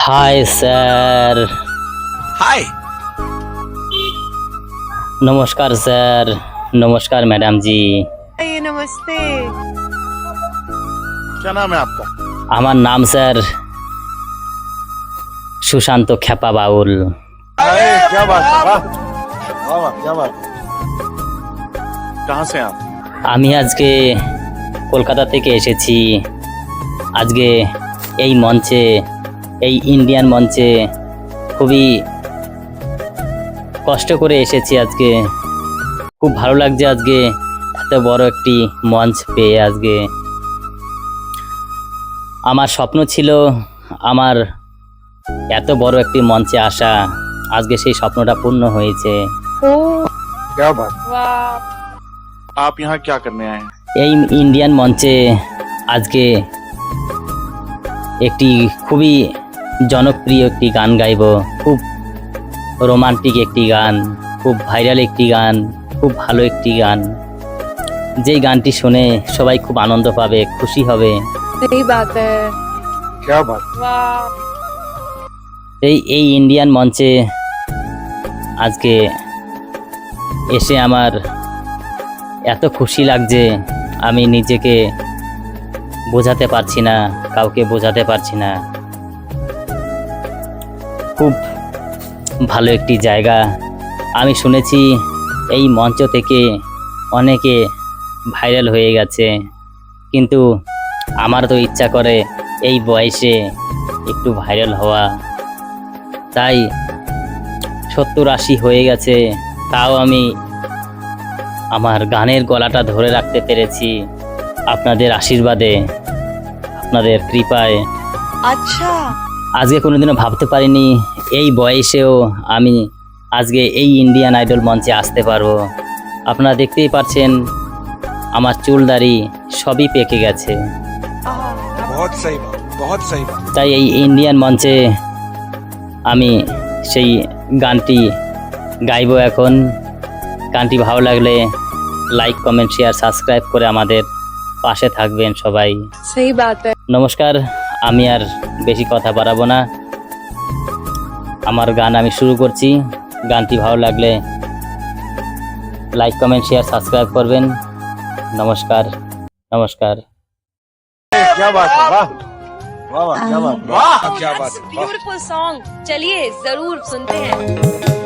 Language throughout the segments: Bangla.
হাই স্যার हाय নমস্কার স্যার নমস্কার ম্যাডাম জি ये नमस्ते क्या नाम है आपका আমার নাম স্যার সুশান্ত খেপা বাউল अरे क्या बात है वाह वाह वाह क्या बात है कहाँ से हैं आप আমি আজকে কলকাতা থেকে এসেছি আজকে এই মঞ্চে এই ইন্ডিয়ান মঞ্চে খুবই কষ্ট করে এসেছি আজকে। খুব ভালো লাগছে আজকে এত বড় একটি মঞ্চ পেয়ে আজকে। আমার স্বপ্ন ছিল আমার এত বড় একটি মঞ্চে আসা আজকে সেই স্বপ্নটা পূর্ণ হয়েছে। এই ইন্ডিয়ান মঞ্চে আজকে একটি খুবই জনপ্রিয় একটি গান গাইব। খুব রোমান্টিক একটি গান খুব ভাইরাল একটি গান খুব ভালো একটি গান। যেই গানটি শুনে সবাই খুব আনন্দ পাবে খুশি হবে। এই এই ইন্ডিয়ান মঞ্চে আজকে এসে আমার এত খুশি লাগছে আমি নিজেকে বোঝাতে পারছি না কাউকে বোঝাতে পারছি না। খুব ভালো একটি জায়গা। আমি শুনেছি এই মঞ্চ থেকে অনেকে ভাইরাল হয়ে গেছে। কিন্তু আমার তো ইচ্ছা করে এই বয়সে একটু ভাইরাল হওয়া। তাই সত্তর আশি হয়ে গেছে, তাও আমি আমার গানের গলাটা ধরে রাখতে পেরেছি আপনাদের আশীর্বাদে, আপনাদের কৃপায়। আচ্ছা আজকে কোনোদিনও ভাবতে পারিনি এই বয়সেও আমি আজকে এই ইন্ডিয়ান আইডল মঞ্চে আসতে পারব। আপনারা দেখতেই পাচ্ছেন আমার চুল দাড়ি সবই পেকে গেছে। তাই এই ইন্ডিয়ান মঞ্চে আমি সেই গানটি গাইব এখন। গানটি ভালো লাগলে লাইক কমেন্ট শেয়ার সাবস্ক্রাইব করে আমাদের পাশে থাকবেন সবাই। নমস্কার আমি আর বেশি কথা বাড়াবো না আমার গান আমি শুরু করছি গানটি ভালো লাগলে লাইক কমেন্ট শেয়ার সাবস্ক্রাইব করবেন নমস্কার নমস্কার क्या बात है वाह वाह वाह क्या बात है वाह क्या बात है वाह ब्यूटीफुल सॉन्ग चलिए जरूर सुनते हैं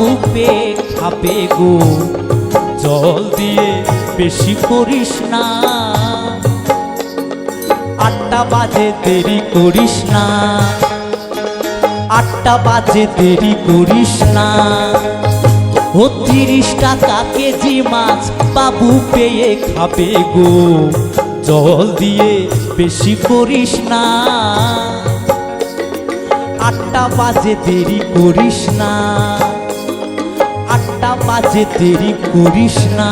বাবু পে খাবে গো। জল দিয়ে বেশি করিস না। আটটা বাজে দেরি করিস না। আটটা বাজে দেরি করিস না। ও তিরিশ টাকা কেজি মাছ বাবু পেয়ে খাবে গো। জল দিয়ে বেশি করিস না। আটটা বাজে দেরি করিস না। বাজে দেরি করিস না।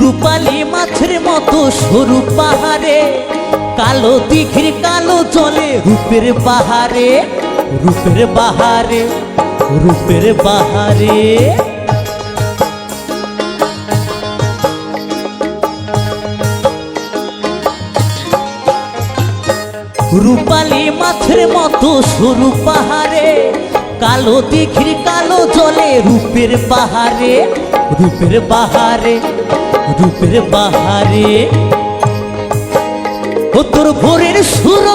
রূপালি মতো সরু পাহাড়ে, কালো দিঘির কালো জলে রূপের বাহারে রূপের বাহারে রূপের বাহারে। রূপালী মাছের মতো সরু পাহাড়ে কালো দিঘির কালো জলে রূপের বাহারে রূপের বাহারে রূপের বাহারে। তোর ভোরের সুর।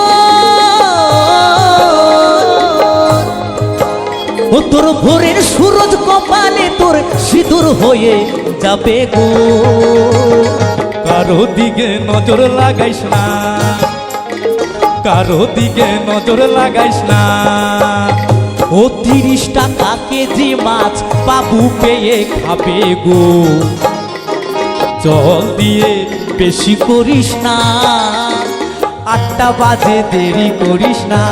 ও তোর ভোরের সুরজ কপালে তোর সিঁদুর হয়ে যাবে গো। কারও দিকে নজর লাগাইস না, কারও দিকে নজর লাগাইস না। ও তিরিশ টাকা কেজি মাছ বাবু পেয়ে খাবে গো? জল দিয়ে বেশি করিস না, আটটা বাজে দেরি করিস না,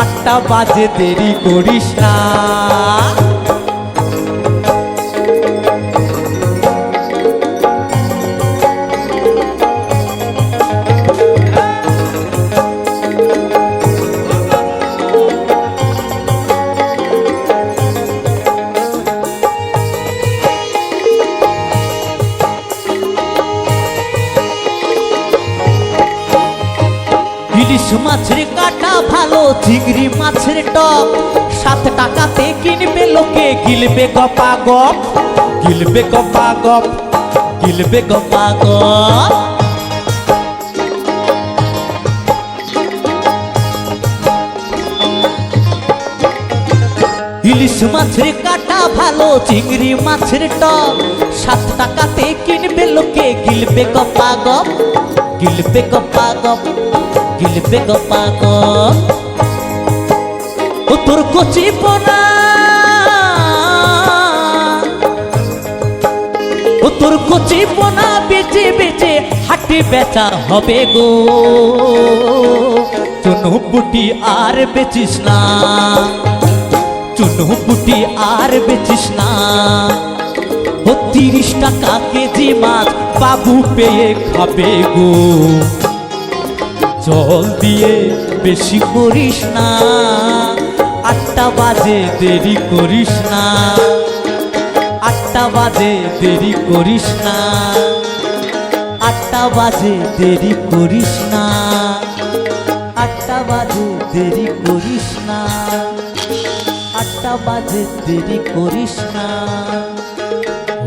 আটটা বাজে দেরি করিস না। ইলিশ মাছের কাটা ভালো, চিংড়ি মাছের টক। সাত টাকাতে কিনবে লোকে, গিলবে গপা গপ, গিলবে গপা গপ, গিলবে গপা গপ। ইলিশ মাছের কাটা ভালো, চিংড়ি মাছের টক। সাত টাকাতে কিনবে লোকে, গিলবে গপা গপ, গিলবে গপা গপ। গিলবে গপা গপ ও তোর কচি পোনা। ও তোর কচি পোনা, বেচে বেচে হাটে বেচা হবে গো। চুনু বুটি আর বেচিস না। চুনু বুটি আর বেচিস না। ও তিরিশ টাকা কেজি মাছ বাবু পেয়ে খাবে গো। জল দিয়ে বেশি করিস না আটটা বাজে দেরি করিস না আটটা বাজে দেরি করিস না আটটা বাজে দেরি করিস না আটটা বাজে দেরি করিস না আটটা বাজে দেরি করিস না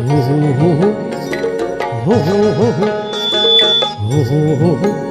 হো হো হো হো হো হো হো হো হো হো হো